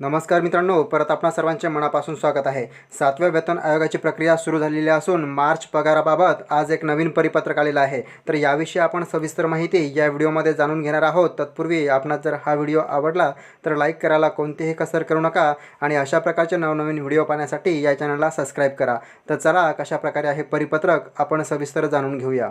नमस्कार मित्रांनो परत आपणा सर्वांचे मनापासून स्वागत आहे. सातव्या वेतन आयोगाची प्रक्रिया सुरू झालेली असून मार्च पगाराबाबत आज एक नवीन परिपत्रक आलेलं आहे. तर याविषयी आपण सविस्तर माहिती या व्हिडिओमध्ये जाणून घेणार आहोत. तत्पूर्वी आपणास जर हा व्हिडिओ आवडला तर लाईक करायला कोणतीही कसर करू नका आणि अशा प्रकारचे नवनवीन व्हिडिओ पाहण्यासाठी या चॅनलला सबस्क्राईब करा. तर चला कशा प्रकारे आहे परिपत्रक आपण सविस्तर जाणून घेऊया.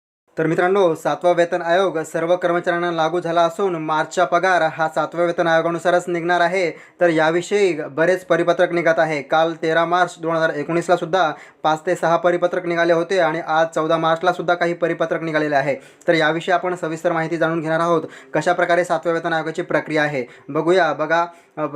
तर मित्रांनो सातवा वेतन आयोग सर्व कर्मचाऱ्यांना लागू झाला असून मार्चचा पगार हा सातव्या वेतन आयोगानुसारच निघणार आहे. तर याविषयी बरेच परिपत्रक निघत आहे. काल तेरा मार्च दोन हजार एकोणीसला सुद्धा पाच ते सहा परिपत्रक निघाले होते आणि आज चौदा मार्चला सुद्धा काही परिपत्रक निघालेले आहे. तर याविषयी आपण सविस्तर माहिती जाणून घेणार आहोत. कशाप्रकारे सातव्या वेतन आयोगाची प्रक्रिया आहे? बघूया. बघा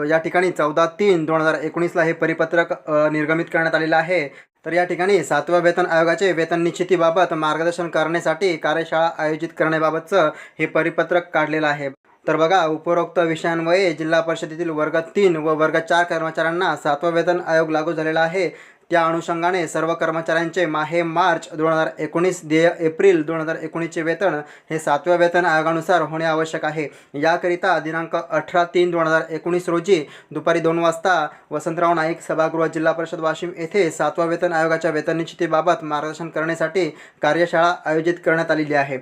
या ठिकाणी चौदा तीन दोन हजार एकोणीसला हे परिपत्रक निर्गमित करण्यात आलेलं आहे. तर या ठिकाणी सातव्या वेतन आयोगाचे वेतन निश्चितीबाबत मार्गदर्शन करण्यासाठी कार्यशाळा आयोजित करण्याबाबतचं हे परिपत्रक काढलेलं आहे. तर बघा उपरोक्त विषयांमुळे जिल्हा परिषदेतील वर्ग तीन व वर्ग चार कर्मचाऱ्यांना सातवा वेतन आयोग लागू झालेला आहे. त्या अनुषंगाने सर्व कर्मचाऱ्यांचे माहे मार्च दोन हजार एकोणीस देय एप्रिल दोन हजार एकोणीसचे वेतन हे सातव्या वेतन आयोगानुसार होणे आवश्यक आहे. याकरिता दिनांक अठरा तीन दोन हजार एकोणीस रोजी दुपारी दोन वाजता वसंतराव नाईक सभागृह जिल्हा परिषद वाशिम येथे सातवा वेतन आयोगाच्या वेतन निश्चितीबाबत मार्गदर्शन करण्यासाठी कार्यशाळा आयोजित करण्यात आलेली आहे.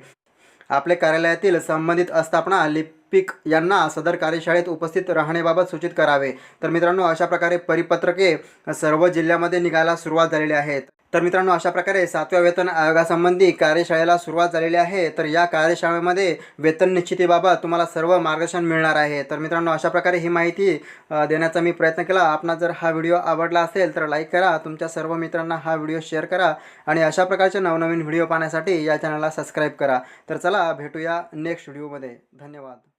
आपले कार्यालयातील संबंधित आस्थापना लिपिक यांना सदर कार्यशाळेत उपस्थित राहण्याबाबत सूचित करावे. तर मित्रांनो अशा प्रकारे परिपत्रके सर्व जिल्ह्यामध्ये निघायला सुरुवात झालेली आहेत. तर मित्रांनो अशा प्रकारे सातव्या वेतन आयोगासंबंधी कार्यशाळेला सुरुवात झालेली आहे. तर या कार्यशाळेमध्ये वेतन निश्चितीबाबत तुम्हाला सर्व मार्गदर्शन मिळणार आहे. तर मित्रांनो अशा प्रकारे ही माहिती देण्याचा मी प्रयत्न केला. आपणास जर हा व्हिडिओ आवडला असेल तर लाईक करा. तुमच्या सर्व मित्रांना हा व्हिडिओ शेअर करा. आणि अशा प्रकारचे नवनवीन व्हिडिओ पाहण्यासाठी या चॅनलला सबस्क्राईब करा. तर चला भेटूया नेक्स्ट व्हिडिओमध्ये. धन्यवाद.